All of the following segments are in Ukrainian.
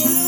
За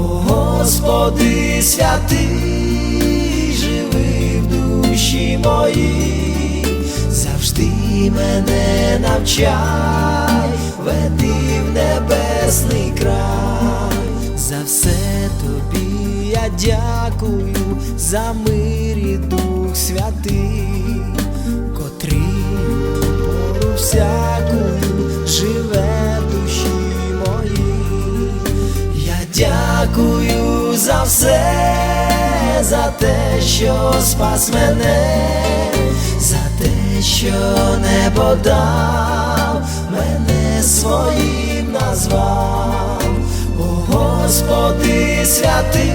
Господи святий, живи в душі моїй, завжди мене навчай, веди в небесний край, за все тобі я дякую, за мир і дух святий, котрий пору дякую за все, за те, що спас мене, за те, що небо дав, мене своїм назвав, О Господи святий,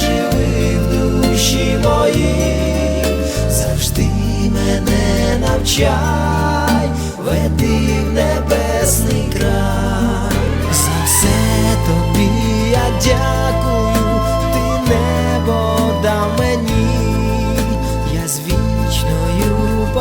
живи в душі моїй, завжди мене навчай, веди в небесний край.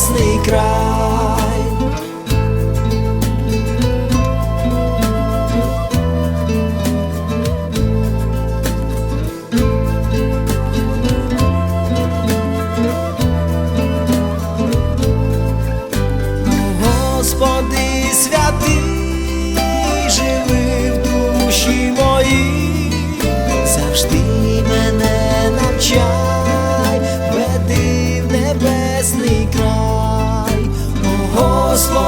небесний край.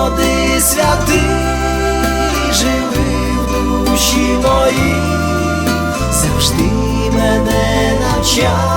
Господи святий, живи в душі моїй, завжди мене навчай,